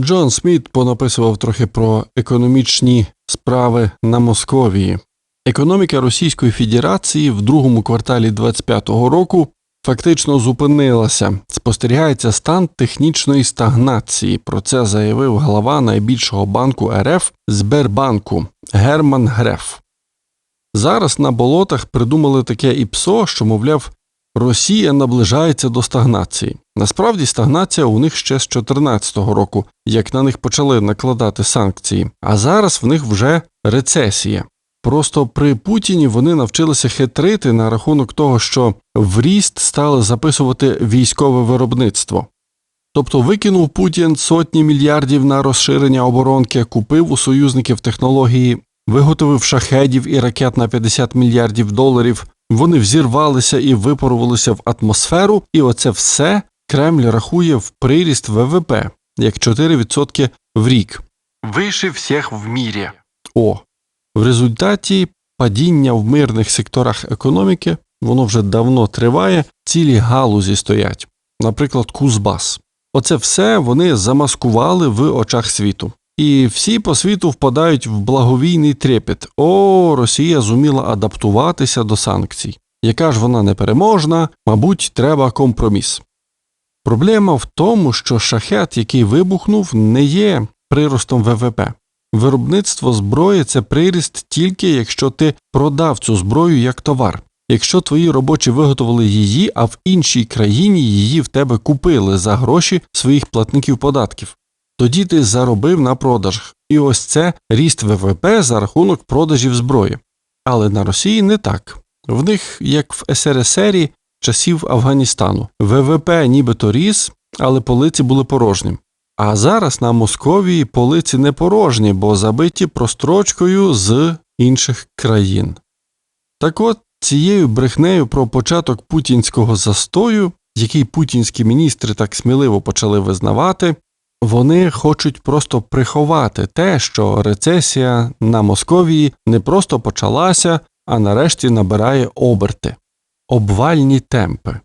Джон Сміт понаписував трохи про економічні справи на Московії. Економіка Російської Федерації в другому кварталі 25-го року фактично зупинилася. Спостерігається стан технічної стагнації. Про це заявив глава найбільшого банку РФ Сбербанку Герман Греф. Зараз на болотах придумали таке ІПСО, що, мовляв, Росія наближається до стагнації. Насправді стагнація у них ще з 2014 року, як на них почали накладати санкції, а зараз в них вже рецесія. Просто при Путіні вони навчилися хитрити на рахунок того, що в ріст стали записувати військове виробництво. Тобто викинув Путін сотні мільярдів на розширення оборонки, купив у союзників технології, виготовив шахедів і ракет на 50 мільярдів доларів. Вони взірвалися і випарувалися в атмосферу, і оце все Кремль рахує в приріст ВВП як 4% в рік. Вище всіх в мірі. О, в результаті падіння в мирних секторах економіки, воно вже давно триває, цілі галузі стоять, наприклад, Кузбас. Оце все вони замаскували в очах світу. І всі по світу впадають в благовійний трепет. О, Росія зуміла адаптуватися до санкцій. Яка ж вона непереможна, мабуть, треба компроміс. Проблема в тому, що шахет, який вибухнув, не є приростом ВВП. Виробництво зброї це приріст тільки якщо ти продав цю зброю як товар. Якщо твої робочі виготовили її, а в іншій країні її в тебе купили за гроші своїх платників податків, тоді ти заробив на продажах. І ось це ріст ВВП за рахунок продажів зброї. Але на Росії не так. В них, як в СРСРі часів Афганістану, ВВП нібито ріс, але полиці були порожні. А зараз на Московії полиці не порожні, бо забиті прострочкою з інших країн. Так от цією брехнею про початок путінського застою, який путінські міністри так сміливо почали визнавати, вони хочуть просто приховати те, що рецесія на Московії не просто почалася, а нарешті набирає оберти, обвальні темпи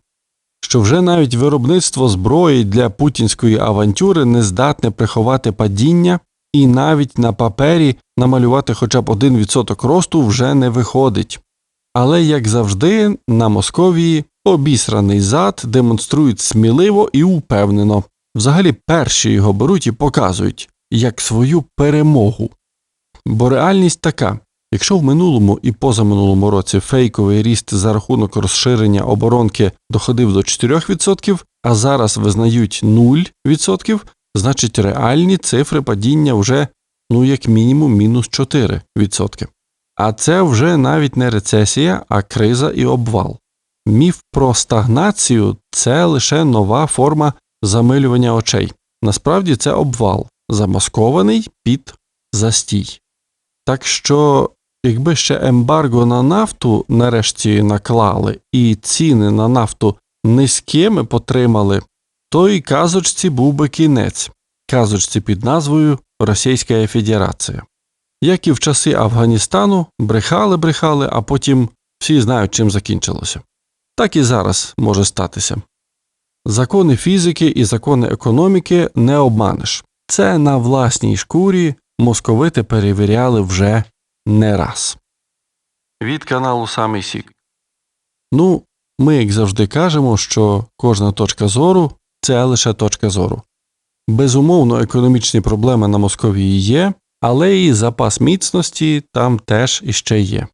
що вже навіть виробництво зброї для путінської авантюри не здатне приховати падіння, і навіть на папері намалювати хоча б 1% росту вже не виходить. Але, як завжди, на Московії обісраний зад демонструють сміливо і упевнено. Взагалі перші його беруть і показують як свою перемогу. Бо реальність така Якщо в минулому і позаминулому році фейковий ріст за рахунок розширення оборонки доходив до 4%, а зараз визнають 0%, значить реальні цифри падіння вже ну як мінімум мінус 4%. А це вже навіть не рецесія, а криза і обвал. Міф про стагнацію це лише нова форма замилювання очей. Насправді це обвал, замаскований під застій. Так що Якби ще ембарго на нафту нарешті наклали і ціни на нафту низькими потримали, то і казочці був би кінець, казочці під назвою Російська Федерація. Як і в часи Афганістану брехали, брехали, а потім всі знають, чим закінчилося. Так і зараз може статися. Закони фізики і закони економіки не обманеш. Це на власній шкурі московити перевіряли вже не раз. Від каналу Самий Сік. Ну, ми, як завжди, кажемо, що кожна точка зору це лише точка зору. Безумовно, економічні проблеми на Московії є, але і запас міцності там теж іще є.